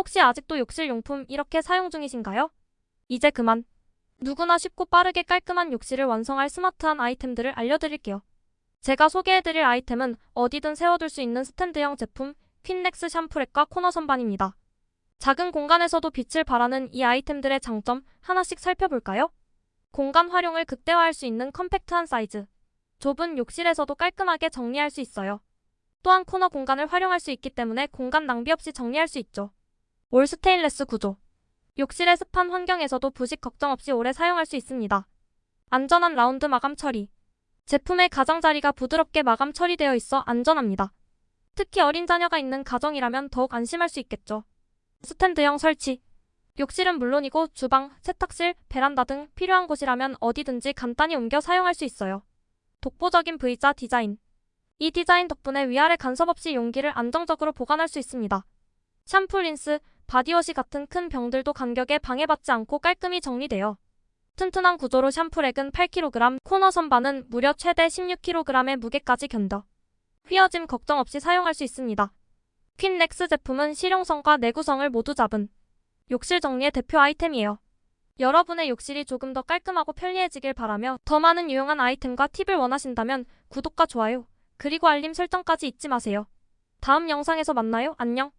혹시 아직도 욕실 용품 이렇게 사용 중이신가요? 이제 그만. 누구나 쉽고 빠르게 깔끔한 욕실을 완성할 스마트한 아이템들을 알려드릴게요. 제가 소개해드릴 아이템은 어디든 세워둘 수 있는 스탠드형 제품 퀸넥스 샴푸렉과 코너 선반입니다. 작은 공간에서도 빛을 발하는 이 아이템들의 장점 하나씩 살펴볼까요? 공간 활용을 극대화할 수 있는 컴팩트한 사이즈. 좁은 욕실에서도 깔끔하게 정리할 수 있어요. 또한 코너 공간을 활용할 수 있기 때문에 공간 낭비 없이 정리할 수 있죠. 올 스테인레스 구조. 욕실의 습한 환경에서도 부식 걱정 없이 오래 사용할 수 있습니다. 안전한 라운드 마감 처리. 제품의 가장자리가 부드럽게 마감 처리되어 있어 안전합니다. 특히 어린 자녀가 있는 가정이라면 더욱 안심할 수 있겠죠. 스탠드형 설치. 욕실은 물론이고 주방, 세탁실, 베란다 등 필요한 곳이라면 어디든지 간단히 옮겨 사용할 수 있어요. 독보적인 V자 디자인. 이 디자인 덕분에 위아래 간섭 없이 용기를 안정적으로 보관할 수 있습니다. 샴푸, 린스, 바디워시 같은 큰 병들도 간격에 방해받지 않고 깔끔히 정리돼요. 튼튼한 구조로 샴푸렉은 8kg, 코너 선반은 무려 최대 16kg의 무게까지 견뎌. 휘어짐 걱정 없이 사용할 수 있습니다. 퀸렉스 제품은 실용성과 내구성을 모두 잡은 욕실 정리의 대표 아이템이에요. 여러분의 욕실이 조금 더 깔끔하고 편리해지길 바라며 더 많은 유용한 아이템과 팁을 원하신다면 구독과 좋아요, 그리고 알림 설정까지 잊지 마세요. 다음 영상에서 만나요. 안녕.